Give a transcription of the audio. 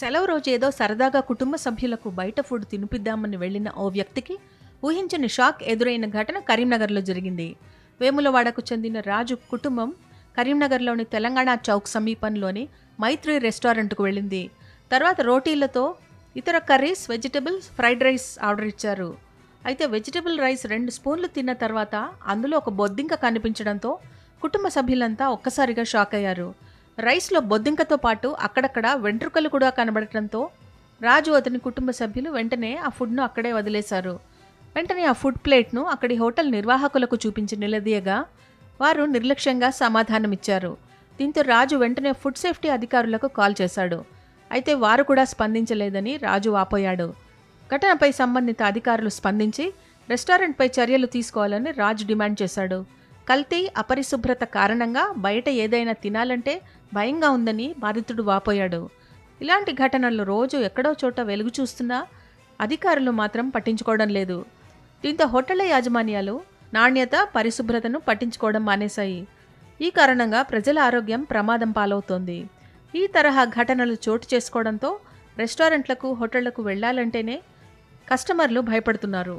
సెలవు రోజు ఏదో సరదాగా కుటుంబ సభ్యులకు బయట ఫుడ్ తినిపిద్దామని వెళ్ళిన ఓ వ్యక్తికి ఊహించని షాక్ ఎదురైన ఘటన కరీంనగర్లో జరిగింది. వేములవాడకు చెందిన రాజు కుటుంబం కరీంనగర్లోని తెలంగాణ చౌక్ సమీపంలోని మైత్రి రెస్టారెంట్కు వెళ్ళింది. తర్వాత రోటీలతో ఇతర curries vegetables fried rice order ఇచ్చారు. అయితే వెజిటబుల్ రైస్ రెండు స్పూన్లు తిన్న తర్వాత అందులో ఒక బొద్దింక కనిపించడంతో కుటుంబ సభ్యులంతా ఒక్కసారిగా షాక్ అయ్యారు. రైస్లో బొద్దింకతో పాటు అక్కడక్కడ వెంట్రుకలు కూడా కనబడటంతో రాజు అతని కుటుంబ సభ్యులు వెంటనే ఆ ఫుడ్ను అక్కడే వదిలేశారు. వెంటనే ఆ ఫుడ్ ప్లేట్ను అక్కడి హోటల్ నిర్వాహకులకు చూపించి నిలదీయగా వారు నిర్లక్ష్యంగా సమాధానమిచ్చారు. దీంతో రాజు వెంటనే ఫుడ్ సేఫ్టీ అధికారులకు కాల్ చేశాడు. అయితే వారు కూడా స్పందించలేదని రాజు వాపోయాడు ఘటనపై సంబంధిత అధికారులు స్పందించి రెస్టారెంట్పై చర్యలు తీసుకోవాలని రాజు డిమాండ్ చేశాడు. కల్తీ అపరిశుభ్రత కారణంగా బయట ఏదైనా తినాలంటే భయంగా ఉందని బాధితుడు వాపోయాడు. ఇలాంటి ఘటనలు రోజు ఎక్కడో చోట వెలుగు చూస్తున్నా అధికారులు మాత్రం పట్టించుకోవడం లేదు. దీంతో హోటళ్ళ యాజమాన్యాలు నాణ్యత పరిశుభ్రతను పట్టించుకోవడం మానేశాయి. ఈ కారణంగా ప్రజల ఆరోగ్యం ప్రమాదం పాలవుతోంది. ఈ తరహా ఘటనలు చోటు చేసుకోవడంతో రెస్టారెంట్లకు హోటళ్ళకు వెళ్ళాలంటేనే కస్టమర్లు భయపడుతున్నారు.